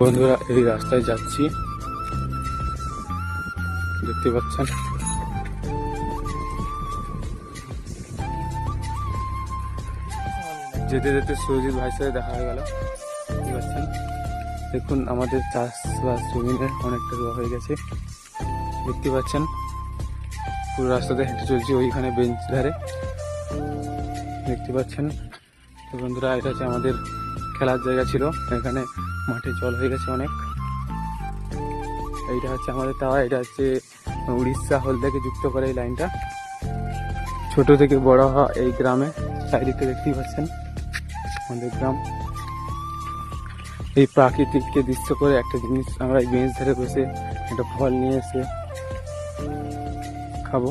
বন্ধুরা, এই রাস্তায় যাচ্ছি। দেখতে পাচ্ছেন? যেতে যেতে সুরজিৎ ভাইয়ের সাথে দেখা হয়ে গেল। দেখুন, আমাদের চাষবাস জমিনে অনেকটা রোয়া হয়ে গেছে। দেখতে পাচ্ছেন? পুরো রাস্তাতে হেঁটে চলছি ওইখানে বেঞ্চ ধারে। দেখতে পাচ্ছেন? বন্ধুরা, এটা হচ্ছে আমাদের খেলার জায়গা ছিল। এখানে মাঠে জল হয়ে গেছে অনেক। এইটা হচ্ছে আমাদের টাওয়ার এটা হচ্ছে উড়িষ্যা হলদাকে যুক্ত করে এই লাইনটা। ছোট থেকে বড় হওয়া এই গ্রামে, চারিদিকে দেখতেই পাচ্ছেন আমাদের গ্রাম। এই প্রাকৃতিককে দৃশ্য করে একটা জিনিস, আমরা এই বেঞ্চ ধরে বসে একটা ফল নিয়ে এসে খাব।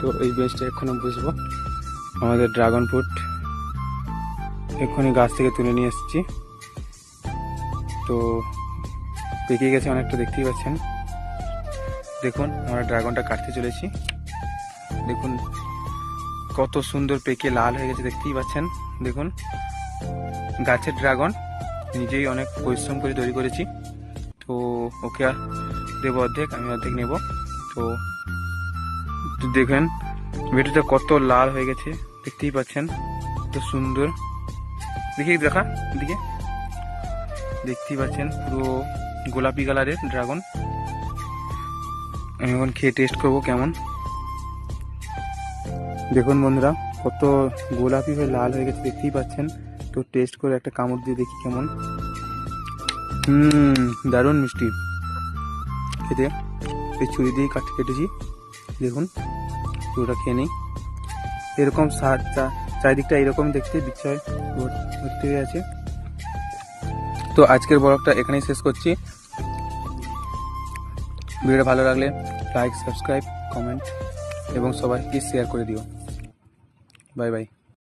তো এই বেঞ্চটা এক্ষুনি বসবো। আমাদের ড্রাগন ফ্রুট এক্ষুনি গাছ থেকে তুলে নিয়ে এসেছি। তো পেকে গেছে অনেকটা, দেখতেই পাচ্ছেন। দেখুন, আমরা ড্রাগনটা কাটতে চলেছি। দেখুন, কত সুন্দর পেকে লাল হয়ে গেছে, দেখতেই পাচ্ছেন। দেখুন, গাছের ড্রাগন, নিজেই অনেক পরিশ্রম করে তৈরি করেছি। তো ওকে আর দেবো অর্ধেক, আমি অর্ধেক নেব। তো তো দেখেন, ভিডিওটা কত লাল হয়ে গেছে, দেখতেই পাচ্ছেন। কত সুন্দর। দেখি, দেখা দিকে দেখতেই পাচ্ছেন পুরো গোলাপি কালারের ড্রাগন। আমি এখন খেয়ে টেস্ট করব কেমন। দেখুন বন্ধুরা, কত গোলাপি হয়ে লাল হয়ে গেছে, দেখতেই পাচ্ছেন। তো টেস্ট করে একটা কামড় দিয়ে দেখি কেমন। হুম, দারুণ মিষ্টি। খেতে, এই ছুরি দিয়ে কাট, কেটেছি। দেখুন, পুরোটা খেয়ে নিই। এরকম সার চা- চারিদিকটা এরকম দেখতে, বিচ্ছয় ভর- ভর্তি হয়ে আছে। তো আজকের ব্লগটা এখানেই শেষ করছি। ভিডিওটা ভালো লাগলে লাইক সাবস্ক্রাইব কমেন্ট এবং সবাইকে শেয়ার করে দিও। Bye bye